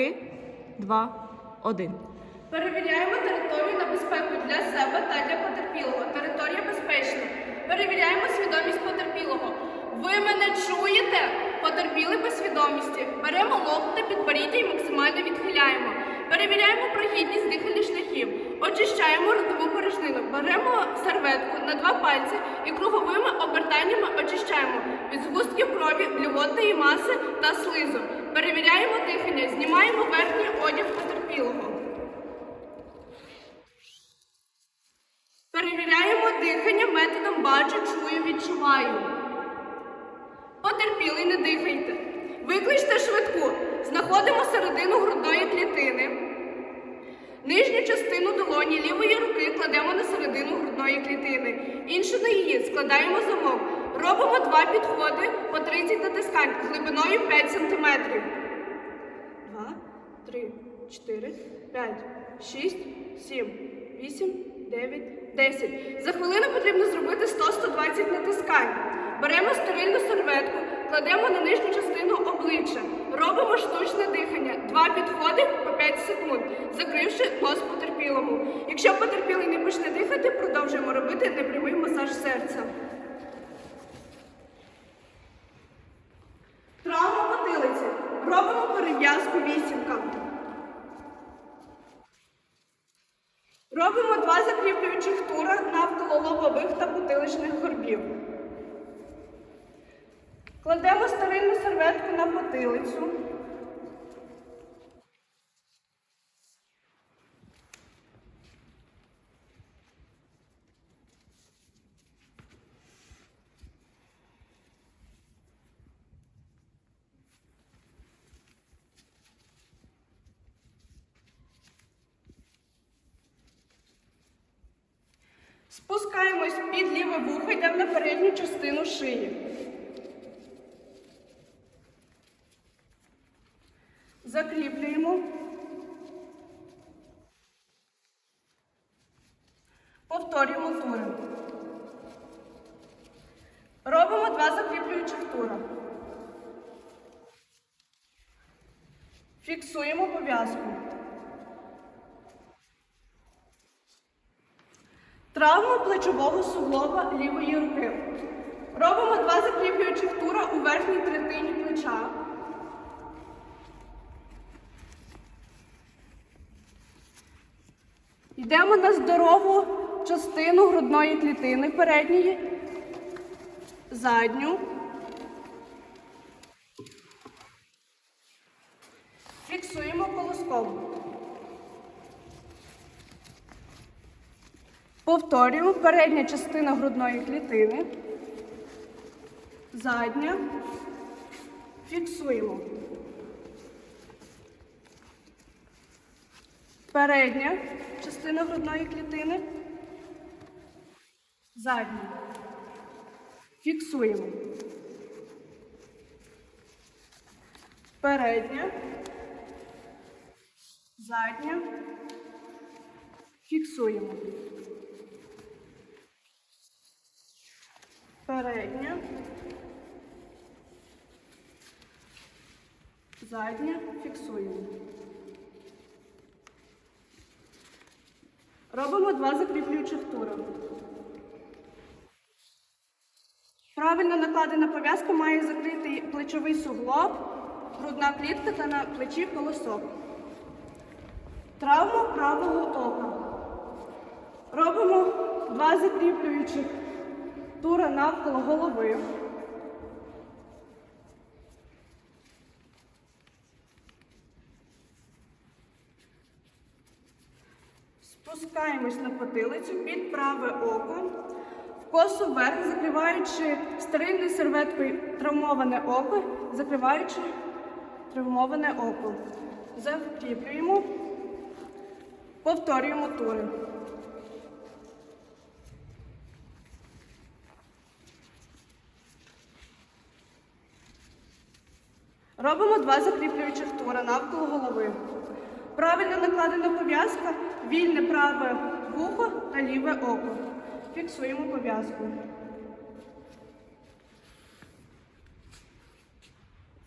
Три, два, один. Перевіряємо територію на безпеку для себе та для потерпілого. Територія безпечна. Перевіряємо свідомість потерпілого. Ви мене чуєте? Потерпіли без свідомості. Беремо лоб та підборіддя і максимально відхиляємо. Перевіряємо прохідність дихальних шляхів. Очищаємо ротову порожнину. Беремо серветку на два пальці і круговими обертаннями очищаємо від згустків крові, блювотної маси та слизу. Знімаємо верхній одяг потерпілого. Перевіряємо дихання методом бачу, чую, відчуваю. Потерпілий, не дихайте. Викличте швидку. Знаходимо середину грудної клітини. Нижню частину долоні лівої руки кладемо на середину грудної клітини. Іншу на її складаємо замок. Робимо два підходи по 30 натискань глибиною 5 см. Два, три, чотири, п'ять, шість, сім, вісім, дев'ять, десять. За хвилину потрібно зробити 100-120 натискань. Беремо стерильну серветку, кладемо на нижню частину обличчя. Робимо штучне дихання. Два підходи по 5 секунд, закривши нос потерпілому. Якщо потерпілий не почне дихати, продовжуємо робити непрямий масаж серця. Травма потилиці. Робимо перев'язку вісімка. Робимо два закріплюючих тура навколо лобових та бутиличних горбів. Кладемо старинну серветку на потилицю. Спускаємось під ліве вухо, йдемо на передню частину шиї. Закріплюємо. Повторюємо тури. Робимо два закріплюючих тура. Фіксуємо пов'язку. Травма плечового суглоба лівої руки. Робимо два закріплюючих тура у верхній третині плеча. Йдемо на здорову частину грудної клітини передньої, задню. Фіксуємо колоском. Повторюємо передня частина грудної клітини, задня. Фіксуємо. Передня частина грудної клітини. Задня. Фіксуємо. Передня. Задня. Фіксуємо. Передня. Задня. Фіксуємо. Робимо два закріплюючих тури. Правильно накладена пов'язка має закрити плечовий суглоб, грудна клітка та на плечі колосок. Травма правого ока. Робимо два закріплюючих тура навколо голови. Спускаємось на потилицю під праве око, в косу вверх, закриваючи стерильною серветкою травмоване око, закриваючи травмоване око. Закріплюємо, повторюємо тури. Робимо два закріплюючих тура навколо голови. Правильно накладена пов'язка, вільне праве вухо та ліве око. Фіксуємо пов'язку.